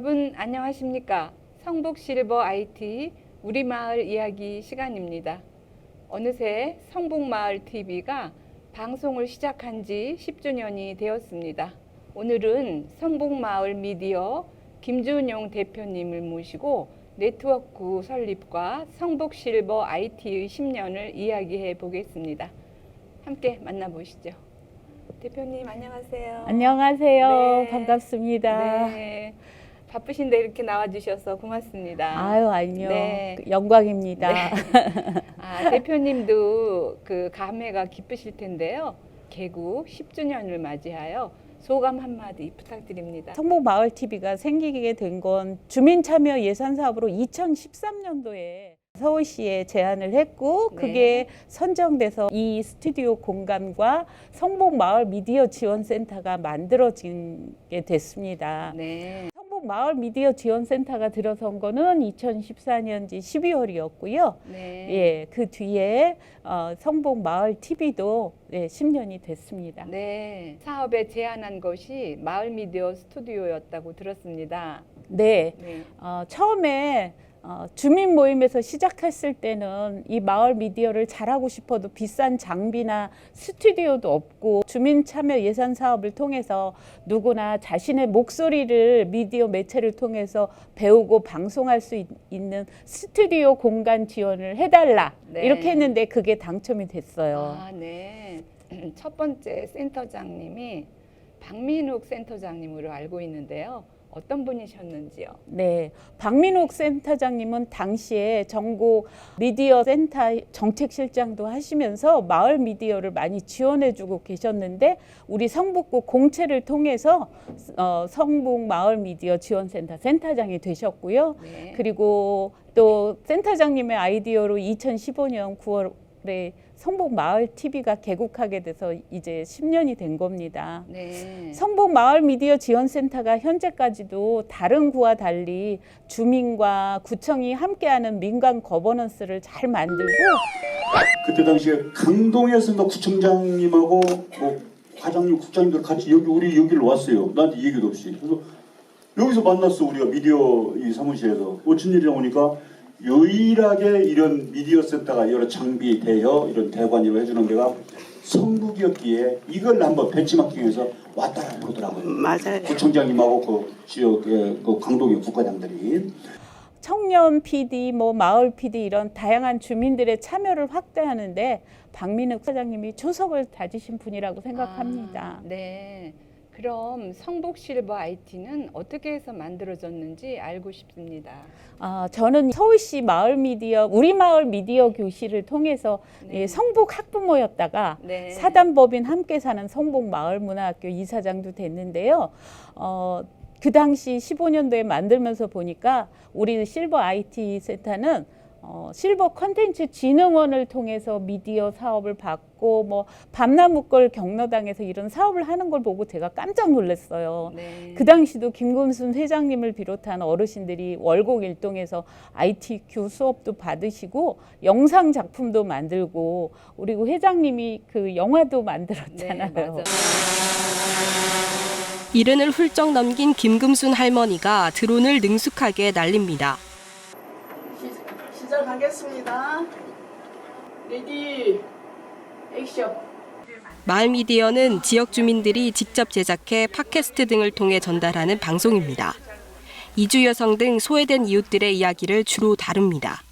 여러분 안녕하십니까? 성북 실버 IT 우리 마을 이야기 시간입니다. 어느새 성북 마을 TV가 방송을 시작한 지 10주년이 되었습니다. 오늘은 성북 마을 미디어 김준용 대표님을 모시고 네트워크 설립과 성북 실버 IT의 10년을 이야기해 보겠습니다. 함께 만나보시죠. 대표님 안녕하세요. 안녕하세요. 네. 반갑습니다. 네. 바쁘신데 이렇게 나와주셔서 고맙습니다. 아유, 아니요. 네. 영광입니다. 아, 대표님도 그 감회가 기쁘실 텐데요. 개국 10주년을 맞이하여 소감 한마디 부탁드립니다. 성북 마을 TV가 생기게 된 건 주민 참여 예산 사업으로 2013년도에 서울시에 제안을 했고 네. 그게 선정돼서 이 스튜디오 공간과 성북 마을 미디어 지원센터가 만들어지게 됐습니다. 네. 마을 미디어 지원센터가 들어선 거는 2014년지 12월이었고요. 네. 예, 그 뒤에 어, 성북 마을 TV도 네, 10년이 됐습니다. 네. 사업에 제안한 것이 마을 미디어 스튜디오였다고 들었습니다. 네, 네. 어, 처음에 어, 주민 모임에서 시작했을 때는 이 마을 미디어를 잘하고 싶어도 비싼 장비나 스튜디오도 없고 주민 참여 예산 사업을 통해서 누구나 자신의 목소리를 미디어 매체를 통해서 배우고 방송할 수 있, 는 스튜디오 공간 지원을 해달라 네. 이렇게 했는데 그게 당첨이 됐어요. 아, 네. 첫 번째 센터장님이 박민욱 센터장님으로 알고 있는데요. 어떤 분이셨는지요? 네, 박민욱 센터장님은 당시에 전국 미디어 센터 정책실장도 하시면서 마을 미디어를 많이 지원해주고 계셨는데 우리 성북구 공채를 통해서 어, 성북 마을 미디어 지원센터 센터장이 되셨고요. 네. 그리고 또 센터장님의 아이디어로 2015년 9월에 성북 마을 TV가 개국하게 돼서 이제 10년이 된 겁니다. 네. 성북 마을 미디어 지원센터가 현재까지도 다른 구와 달리 주민과 구청이 함께하는 민간 거버넌스를 잘 만들고 그때 당시에 강동에서 뭐 구청장님하고 뭐 과장님, 국장님들 같이 여기 우리 여기를 왔어요. 나한테 얘기도 없이. 그래서 여기서 만났어 우리가 미디어 이 사무실에서 어쩐 일이냐 보니까 유일하게 이런 미디어 센터가 여러 장비 대여 이런 대관이를 해주는 데가 성북이었기에 이걸 한번 벤치마킹해서 왔다 그러더라고요. 맞아요. 구청장님하고 그 지역의 그 강동의 국과장들이 청년 PD, 뭐 마을 PD 이런 다양한 주민들의 참여를 확대하는데 박민욱 사장님이 초석을 다지신 분이라고 생각합니다. 아, 네. 그럼 성북 실버 IT는 어떻게 해서 만들어졌는지 알고 싶습니다. 아, 저는 서울시 마을 미디어 우리 마을 미디어 교실을 통해서 네. 예, 성북 학부모였다가 네. 사단법인 함께 사는 성북 마을 문화학교 이사장도 됐는데요. 어, 그 당시 15년도에 만들면서 보니까 우리 실버 IT 센터는 어, 실버 컨텐츠 진흥원을 통해서 미디어 사업을 받고 뭐 밤나무걸 경로당에서 이런 사업을 하는 걸 보고 제가 깜짝 놀랐어요. 네. 그 당시도 김금순 회장님을 비롯한 어르신들이 월곡 일동에서 ITQ 수업도 받으시고 영상 작품도 만들고 그리고 회장님이 그 영화도 만들었잖아요. 네. 이른을 훌쩍 넘긴 김금순 할머니가 드론을 능숙하게 날립니다. 시- 시작하겠습니다. 레디 액션. 마을 미디어는 지역 주민들이 직접 제작해 팟캐스트 등을 통해 전달하는 방송입니다. 이주 여성 등 소외된 이웃들의 이야기를 주로 다룹니다.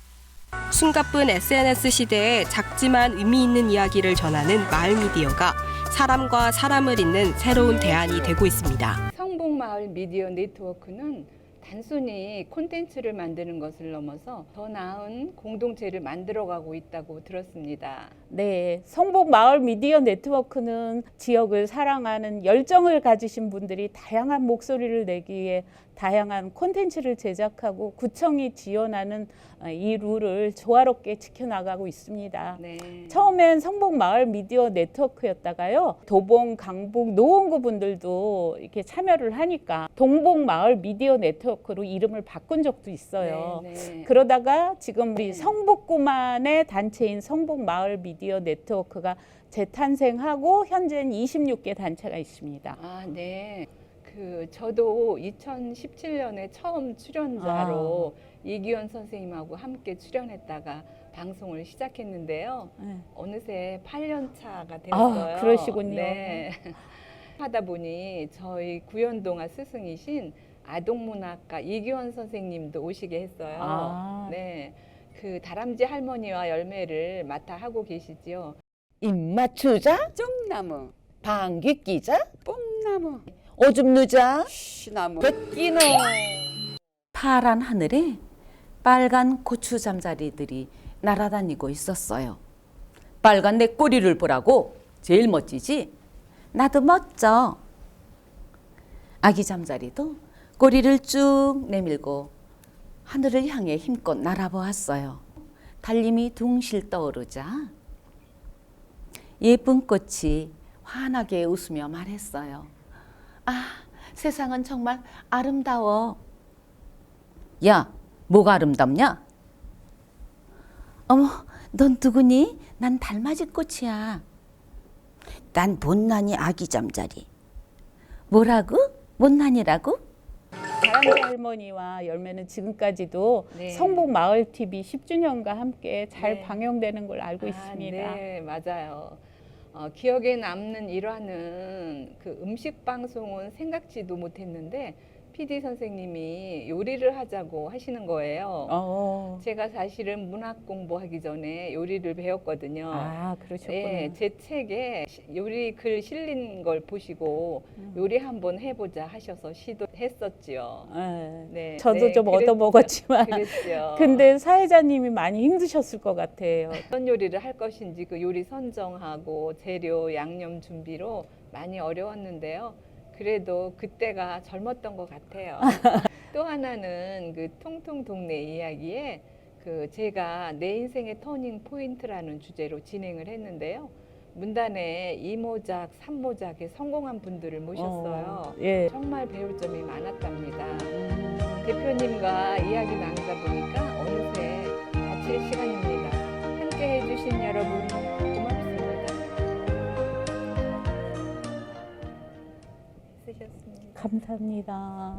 숨가쁜 SNS 시대에 작지만 의미 있는 이야기를 전하는 마을 미디어가 사람과 사람을 잇는 새로운 대안이 되고 있습니다. 성북 마을 미디어 네트워크는 단순히 콘텐츠를 만드는 것을 넘어서 더 나은 공동체를 만들어가고 있다고 들었습니다. 네, 성북 마을 미디어 네트워크는 지역을 사랑하는 열정을 가지신 분들이 다양한 목소리를 내기 위해 다양한 콘텐츠를 제작하고 구청이 지원하는 어, 이 룰을 조화롭게 지켜나가고 있습니다. 네. 처음엔 성북 마을 미디어 네트워크였다가요. 도봉, 강북, 노원구 분들도 이렇게 참여를 하니까 동봉 마을 미디어 네트워크로 이름을 바꾼 적도 있어요. 네, 네. 그러다가 지금 우리 네. 성북구만의 단체인 성북 마을 미디어 네트워크가 재탄생하고 현재는 26개 단체가 있습니다. 아, 네. 그그 저도 2017년에 처음 출연자로 이기현 선생님하고 함께 출연했다가 방송을 시작했는데요. 네. 어느새 8년 차가 되었어요. 아, 그러시군요. 네. 하다 보니 저희 구연동아 스승이신 아동문학가 이기원 선생님도 오시게 했어요. 아. 네. 그 다람쥐 할머니와 열매를 맡아 하고 계시지요. 입맞추자 쫑나무, 방귀 끼자 뽕나무, 오줌 누자 쉬나무. 뱃기노 파란 하늘에 빨간 고추 잠자리들이 날아다니고 있었어요. 빨간 내 꼬리를 보라고 제일 멋지지? 나도 멋져. 아기 잠자리도 꼬리를 쭉 내밀고 하늘을 향해 힘껏 날아보았어요. 달님이 둥실 떠오르자 예쁜 꽃이 환하게 웃으며 말했어요. 아, 세상은 정말 아름다워. 야, 뭐가 아름답냐? 어머, 넌 누구니? 난 달맞이 꽃이야. 난 못난이 아기 잠자리 뭐라고? 못난이라고? 다람쥐 할머니와 열매는 지금까지도 네. 성북 마을 TV 10주년과 함께 잘 네. 방영되는 걸 알고 아, 있습니다. 네, 맞아요. 어, 기억에 남는 일화는 그 음식 방송은 생각지도 못했는데 PD 선생님이 요리를 하자고 하시는 거예요. 어. 제가 사실은 문학 공부하기 전에 요리를 배웠거든요. 아, 그러셨구나. 네, 제 책에 시- 요리 글 실린 걸 보시고 음. 요리 한번 해보자 하셔서 시도했었지요. 네. 네, 저도 네, 좀 그랬죠. 얻어 먹었지만 그랬죠. 근데 사회자님이 많이 힘드셨을 것 같아요. 어떤 요리를 할 것인지 그 요리 선정하고 재료, 양념 준비로 많이 어려웠는데요. 그래도 그때가 젊었던 것 같아요. 또 하나는 그 통통 동네 이야기에 그 제가 내 인생의 터닝 포인트라는 주제로 진행을 했는데요. 문단에 이모작, 삼모작에 성공한 분들을 모셨어요. 어, 예. 정말 배울 점이 많았답니다. 대표님과 이야기 나누다 보니까 어느새 마칠 시간입니다. 함께 해주신 여러분 감사합니다.